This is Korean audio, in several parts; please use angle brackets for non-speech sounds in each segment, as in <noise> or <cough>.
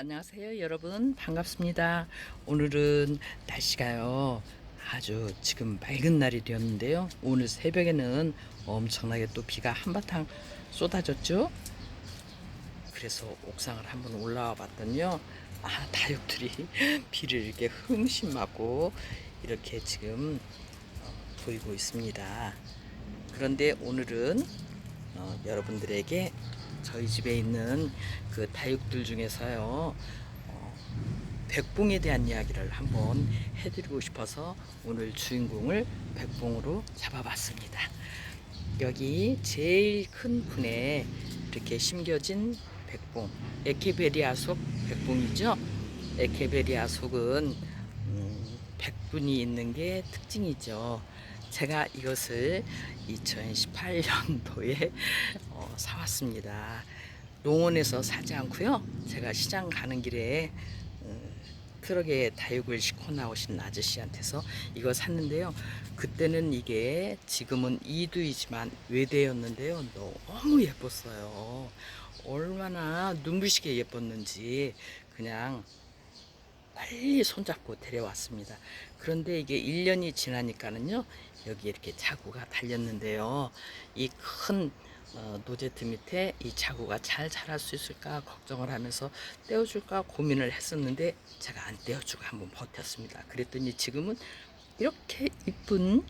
안녕하세요 여러분. 반갑습니다. 오늘은 날씨가요 아주 지금 맑은 날이 되었는데요. 오늘 새벽에는 엄청나게 또 비가 한바탕 쏟아졌죠? 그래서 옥상을 한번 올라와 봤더니요 아 다육들이 <laughs> 비를 이렇게 흠씬 맞고 이렇게 지금 어, 보이고 있습니다. 그런데 오늘은 어, 여러분들에게 저희 집에 있는 그 다육들 중에서요 어, 백봉에 대한 이야기를 한번 해드리고 싶어서 오늘 주인공을 백봉으로 잡아봤습니다. 여기 제일 큰 분에 이렇게 심겨진 백봉, 에케베리아 속 백봉이죠. 에케베리아 속은 음, 백분이 있는 게 특징이죠. 제가 이것을 2018년도에 어, 사왔습니다. 농원에서 사지 않고요. 제가 시장 가는 길에 음, 트럭에 다육을 싣고 나오신 아저씨한테서 이거 샀는데요. 그때는 이게 지금은 이두이지만 외대였는데요. 너무 예뻤어요. 얼마나 눈부시게 예뻤는지 그냥 빨리 손잡고 데려왔습니다. 그런데 이게 1년이 지나니까는요, 여기 이렇게 자구가 달렸는데요. 이큰 어, 노제트 밑에 이 자구가 잘 자랄 수 있을까 걱정을 하면서 떼어줄까 고민을 했었는데 제가 안 떼어주고 한번 버텼습니다. 그랬더니 지금은 이렇게 이쁜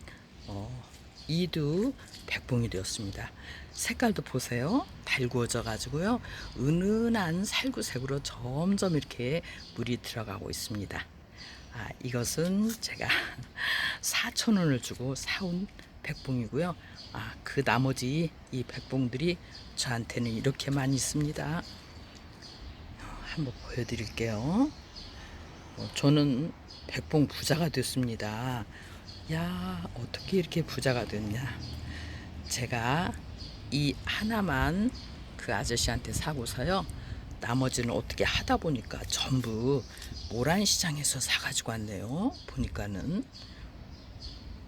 어, 이두 백봉이 되었습니다. 색깔도 보세요. 달구어져 가지고요. 은은한 살구색으로 점점 이렇게 물이 들어가고 있습니다. 아, 이것은 제가 <laughs> 4천 원을 주고 사온 백봉이고요. 아, 그 나머지 이 백봉들이 저한테는 이렇게 많이 있습니다. 어, 한번 보여드릴게요. 어, 저는 백봉 부자가 됐습니다. 야, 어떻게 이렇게 부자가 됐냐. 제가 이 하나만 그 아저씨한테 사고서요. 나머지는 어떻게 하다 보니까 전부 모란시장에서 사가지고 왔네요. 보니까는.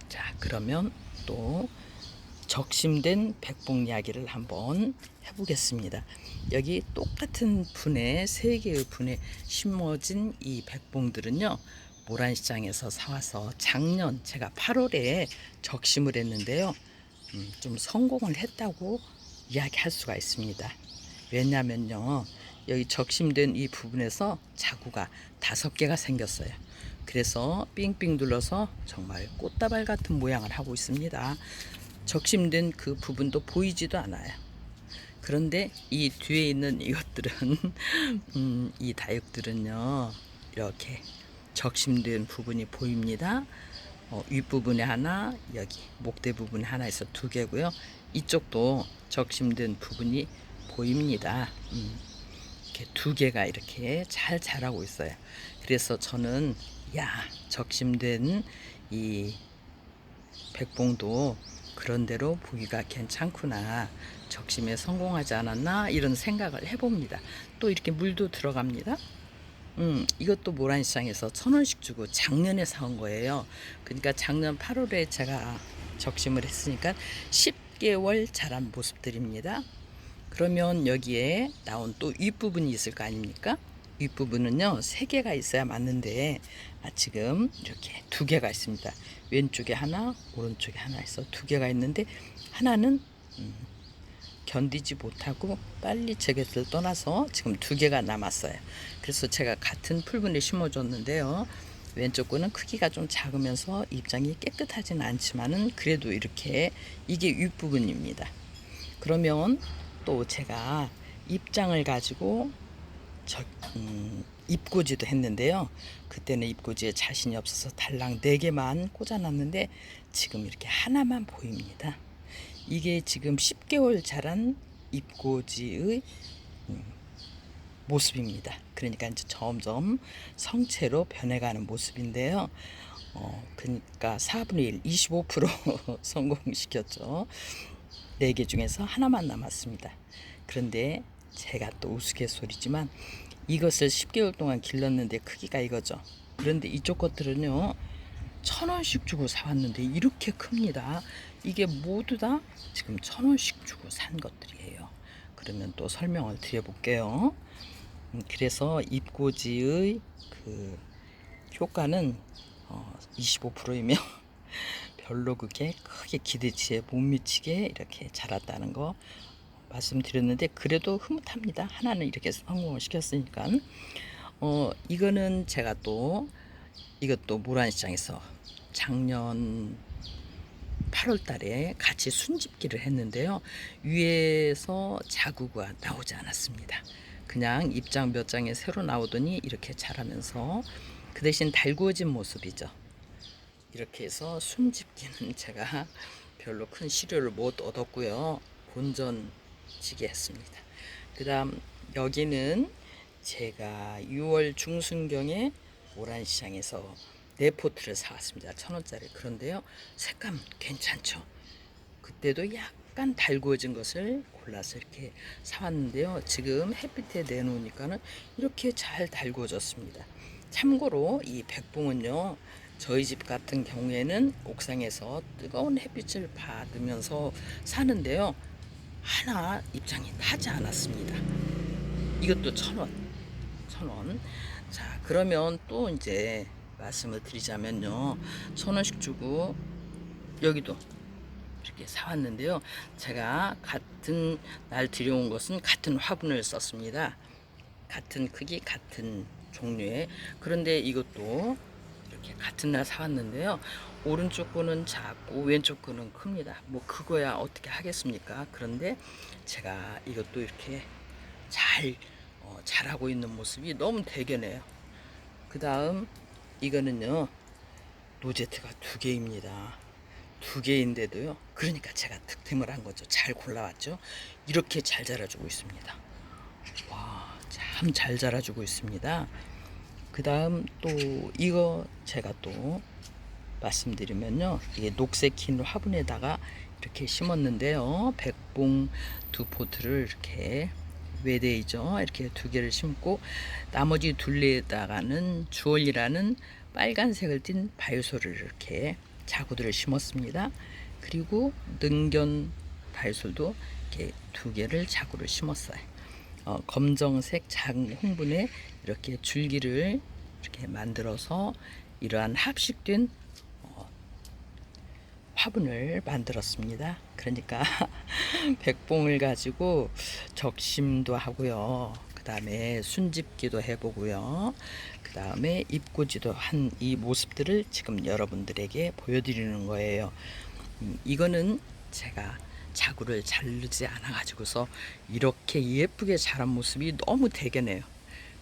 자, 그러면 또 적심된 백봉 이야기를 한번 해보겠습니다. 여기 똑같은 분에 세 개의 분에 심어진 이 백봉들은요. 모란시장에서 사와서 작년 제가 8월에 적심을 했는데요. 음, 좀 성공을 했다고 이야기할 수가 있습니다. 왜냐면요. 여기 적심된 이 부분에서 자구가 다섯 개가 생겼어요. 그래서 삥삥 둘러서 정말 꽃다발 같은 모양을 하고 있습니다. 적심된 그 부분도 보이지도 않아요. 그런데 이 뒤에 있는 이것들은 <laughs> 음, 이 다육들은요 이렇게 적심된 부분이 보입니다. 어, 윗부분에 하나, 여기 목대 부분에 하나 있어 두 개고요. 이쪽도 적심된 부분이 보입니다. 음, 이렇게 두 개가 이렇게 잘 자라고 있어요. 그래서 저는 야 적심된 이 백봉도 그런 대로 보기가 괜찮구나. 적심에 성공하지 않았나 이런 생각을 해봅니다. 또 이렇게 물도 들어갑니다. 음, 이것도 모란시장에서 천 원씩 주고 작년에 사온 거예요. 그러니까 작년 8월에 제가 적심을 했으니까 10개월 자란 모습들입니다. 그러면 여기에 나온 또 윗부분이 있을 거 아닙니까? 윗부분은요, 세 개가 있어야 맞는데, 아, 지금 이렇게 두 개가 있습니다. 왼쪽에 하나, 오른쪽에 하나 있어. 두 개가 있는데, 하나는, 음, 견디지 못하고 빨리 제 곁을 떠나서 지금 두 개가 남았어요. 그래서 제가 같은 풀분에 심어줬는데요. 왼쪽 거는 크기가 좀 작으면서 입장이 깨끗하지는 않지만은 그래도 이렇게 이게 윗부분입니다. 그러면 또 제가 입장을 가지고 저, 음, 입고지도 했는데요. 그때는 입고지에 자신이 없어서 달랑 네 개만 꽂아놨는데 지금 이렇게 하나만 보입니다. 이게 지금 10개월 자란 입고지의 음, 모습입니다. 그러니까 이제 점점 성체로 변해가는 모습인데요. 어, 그러니까 4분의 1, 25% 성공시켰죠. 네개 중에서 하나만 남았습니다. 그런데 제가 또 우스갯소리지만 이것을 10개월 동안 길렀는데 크기가 이거죠. 그런데 이쪽 것들은요. 천 원씩 주고 사왔는데 이렇게 큽니다. 이게 모두 다 지금 천 원씩 주고 산 것들이에요. 그러면 또 설명을 드려볼게요. 음, 그래서 잎꽂이의 그 효과는 어, 25%이며 <laughs> 별로 그게 크게 기대치에 못 미치게 이렇게 자랐다는 거 말씀드렸는데 그래도 흐뭇합니다. 하나는 이렇게 성공을 시켰으니까 어 이거는 제가 또 이것도 모란시장에서 작년 8월 달에 같이 순집기를 했는데요. 위에서 자구가 나오지 않았습니다. 그냥 입장 몇 장에 새로 나오더니 이렇게 자라면서 그 대신 달구어진 모습이죠. 이렇게 해서 순집기는 <laughs> 제가 별로 큰 시료를 못 얻었고요. 본전 지게 했습니다. 그 다음 여기는 제가 6월 중순경에 모란시장에서 네 포트를 사왔습니다. 천 원짜리. 그런데요, 색감 괜찮죠? 그때도 약간 달구어진 것을 골라서 이렇게 사왔는데요. 지금 햇빛에 내놓으니까는 이렇게 잘 달구어졌습니다. 참고로 이 백봉은요, 저희 집 같은 경우에는 옥상에서 뜨거운 햇빛을 받으면서 사는데요. 하나 입장이 타지 않았습니다. 이것도 천 원. 천 원. 자, 그러면 또 이제 말씀을 드리자면요. 천 원씩 주고 여기도 이렇게 사왔는데요. 제가 같은 날 들여온 것은 같은 화분을 썼습니다. 같은 크기, 같은 종류의. 그런데 이것도 이렇게 같은 날 사왔는데요. 오른쪽 거는 작고 왼쪽 거는 큽니다. 뭐 그거야 어떻게 하겠습니까? 그런데 제가 이것도 이렇게 잘 어, 자라고 있는 모습이 너무 대견해요. 그 다음 이거는요 로제트가 두 개입니다. 두 개인데도요. 그러니까 제가 득템을 한 거죠. 잘 골라왔죠. 이렇게 잘 자라주고 있습니다. 와, 참 잘 자라주고 있습니다. 그 다음 또 이거 제가 또 말씀드리면요. 이게 녹색 흰 화분에다가 이렇게 심었는데요. 백봉 두 포트를 이렇게 외대이죠. 이렇게 두 개를 심고 나머지 둘레에다가는 주얼리라는 빨간색을 띤 바이솔을 이렇게 자구들을 심었습니다. 그리고 능견 바이솔도 이렇게 두 개를 자구를 심었어요. 어, 검정색 작은 홍분에 이렇게 줄기를 이렇게 만들어서 이러한 합식된 어, 화분을 만들었습니다. 그러니까 <laughs> 백봉을 가지고 적심도 하고요. 그 다음에 순집기도 해보고요. 그 다음에 입고지도 한 이 모습들을 지금 여러분들에게 보여드리는 거예요. 음, 이거는 제가 자구를 자르지 않아 가지고서 이렇게 예쁘게 자란 모습이 너무 대견해요.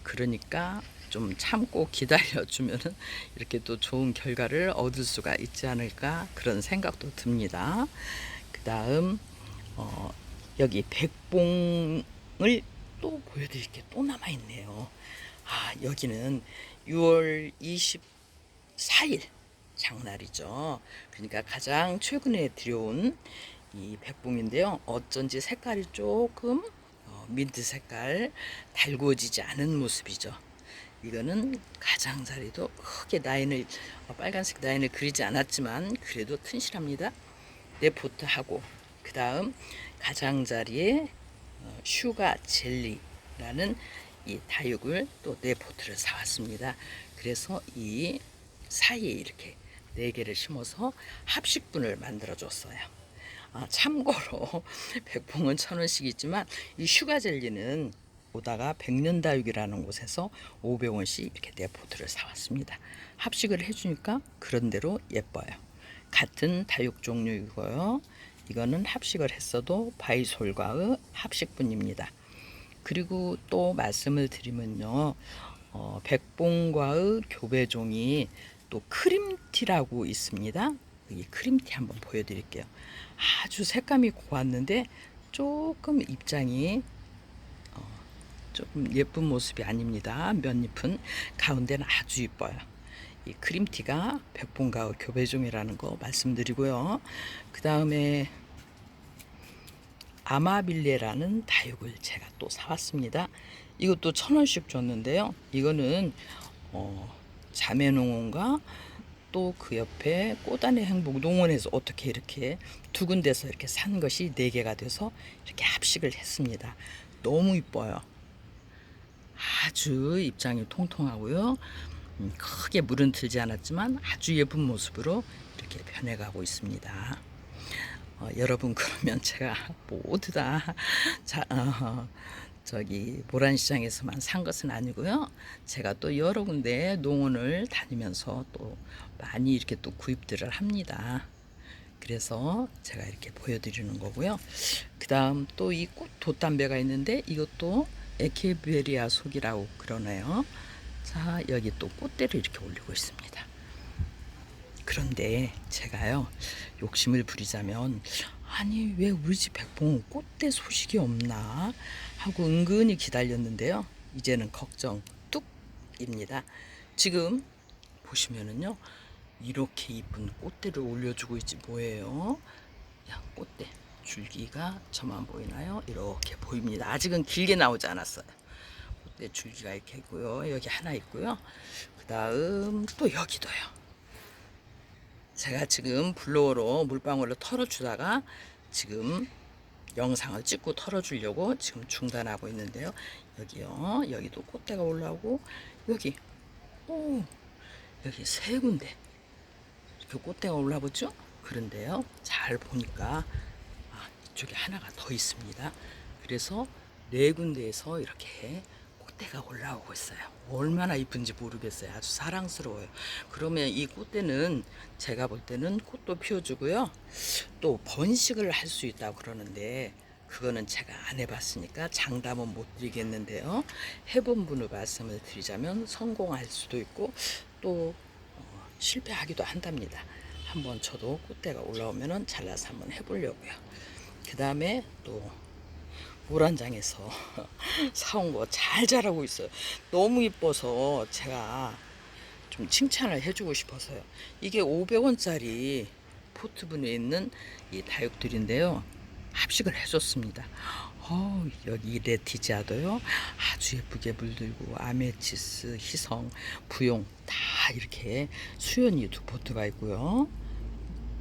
그러니까 좀 참고 기다려 주면은 이렇게 또 좋은 결과를 얻을 수가 있지 않을까 그런 생각도 듭니다. 그 다음 어, 여기 백봉을 또 보여드릴 게 또 남아 있네요. 아 여기는 6월 24일 장날이죠. 그러니까 가장 최근에 들여온 이 백봉인데요. 어쩐지 색깔이 조금 어, 민트 색깔 달구어지지 않은 모습이죠. 이거는 가장자리도 크게 라인을 어, 빨간색 라인을 그리지 않았지만 그래도 튼실합니다. 네포트하고 그 다음 가장자리에 어, 슈가 젤리라는 이 다육을 또 네포트를 사왔습니다. 그래서 이 사이에 이렇게 네 개를 심어서 합식분을 만들어 줬어요. 아, 참고로 <laughs> 백봉은 천 원씩이지만 이 슈가 젤리는 오다가 백년다육이라는 곳에서 500원씩 이렇게 네포트를 사왔습니다. 합식을 해주니까 그런 대로 예뻐요. 같은 다육 종류이고요. 이거는 합식을 했어도 바이솔과의 합식분입니다. 그리고 또 말씀을 드리면요. 어, 백봉과의 교배종이 또 크림티라고 있습니다. 이 크림티 한번 보여드릴게요. 아주 색감이 고왔는데 조금 입장이 어, 조금 예쁜 모습이 아닙니다. 몇잎은 가운데는 아주 이뻐요. 이 크림티가 백봉가의 교배종이라는 거 말씀드리고요. 그 다음에 아마빌레라는 다육을 제가 또 사왔습니다. 이것도 천 원씩 줬는데요. 이거는 어, 자매농원과 또 그 옆에 꽃단의 행복 농원에서 어떻게 이렇게 두 군데서 이렇게 산 것이 네 개가 돼서 이렇게 합식을 했습니다. 너무 이뻐요. 아주 입장이 통통하고요. 음, 크게 물은 들지 않았지만 아주 예쁜 모습으로 이렇게 변해가고 있습니다. 어, 여러분 그러면 제가 모두 다 자, 어, 저기 모란시장에서만 산 것은 아니고요. 제가 또 여러 군데 농원을 다니면서 또 많이 이렇게 또 구입들을 합니다. 그래서 제가 이렇게 보여드리는 거고요. 그 다음 또 이 꽃 돛담배가 있는데 이것도 에케베리아 속이라고 그러네요. 자, 여기 또 꽃대를 이렇게 올리고 있습니다. 그런데 제가요, 욕심을 부리자면, 아니, 왜 우리 집 백봉은 꽃대 소식이 없나? 하고 은근히 기다렸는데요. 이제는 걱정 뚝입니다. 지금 보시면은요, 이렇게 이쁜 꽃대를 올려주고 있지 뭐예요? 야, 꽃대 줄기가 저만 보이나요? 이렇게 보입니다. 아직은 길게 나오지 않았어요. 꽃대 줄기가 이렇게 있고요. 여기 하나 있고요. 그 다음 또 여기도요. 제가 지금 블로어로 물방울을 털어주다가 지금 영상을 찍고 털어주려고 지금 중단하고 있는데요. 여기요. 여기도 꽃대가 올라오고 여기 오 여기 세 군데 이렇게 꽃대가 올라오죠. 그런데요. 잘 보니까 아, 이쪽에 하나가 더 있습니다. 그래서 네 군데에서 이렇게 꽃대가 올라오고 있어요. 얼마나 이쁜지 모르겠어요. 아주 사랑스러워요. 그러면 이 꽃대는 제가 볼 때는 꽃도 피워주고요. 또 번식을 할 수 있다고 그러는데 그거는 제가 안 해봤으니까 장담은 못 드리겠는데요. 해본 분을 말씀을 드리자면 성공할 수도 있고 또 어, 실패하기도 한답니다. 한번 저도 꽃대가 올라오면은 잘라서 한번 해보려고요. 그 다음에 또 물안장에서 <laughs> 사온 거 잘 자라고 있어요. 너무 이뻐서 제가 좀 칭찬을 해주고 싶어서요. 이게 500원짜리 포트분에 있는 이 다육들인데요. 합식을 해줬습니다. 어, 여기 레티지아도요. 아주 예쁘게 물들고 아메치스, 희성, 부용 다 이렇게 수연이 두 포트가 있고요.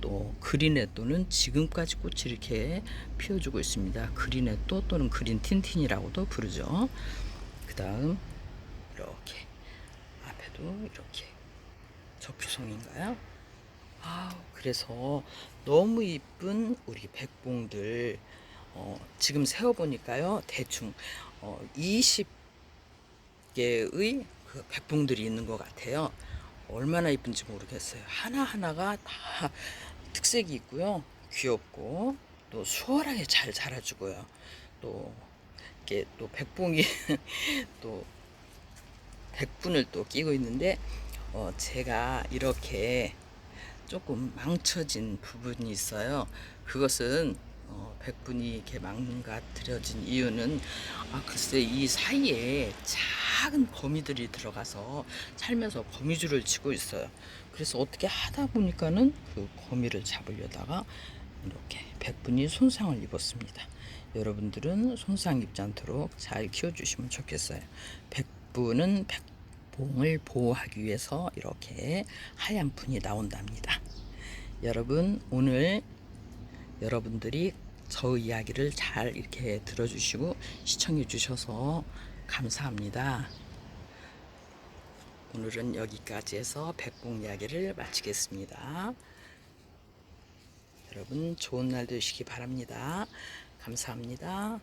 또 그린에또는 지금까지 꽃이 이렇게 피워주고 있습니다. 그린에또 또는 그린 틴틴이라고도 부르죠. 그 다음 이렇게 앞에도 이렇게 적주성인가요? 아 그래서 너무 이쁜 우리 백봉들 어, 지금 세어보니까요 대충 어, 20개의 그 백봉들이 있는 것 같아요. 얼마나 이쁜지 모르겠어요. 하나하나가 다 특색이 있고요. 귀엽고 또 수월하게 잘 자라주고요. 또 이게 또 백봉이 <laughs> 또 백분을 또 끼고 있는데 어 제가 이렇게 조금 망쳐진 부분이 있어요. 그것은 어, 백분이 이렇게 망가뜨려진 이유는 아 글쎄 이 사이에 작은 거미들이 들어가서 살면서 거미줄을 치고 있어요. 그래서 어떻게 하다 보니까는 그 거미를 잡으려다가 이렇게 백분이 손상을 입었습니다. 여러분들은 손상 입지 않도록 잘 키워주시면 좋겠어요. 백분은 백봉을 보호하기 위해서 이렇게 하얀 분이 나온답니다. 여러분 오늘 여러분들이 저 이야기를 잘 이렇게 들어주시고 시청해 주셔서 감사합니다. 오늘은 여기까지 해서 백봉 이야기를 마치겠습니다. 여러분 좋은 날 되시기 바랍니다. 감사합니다.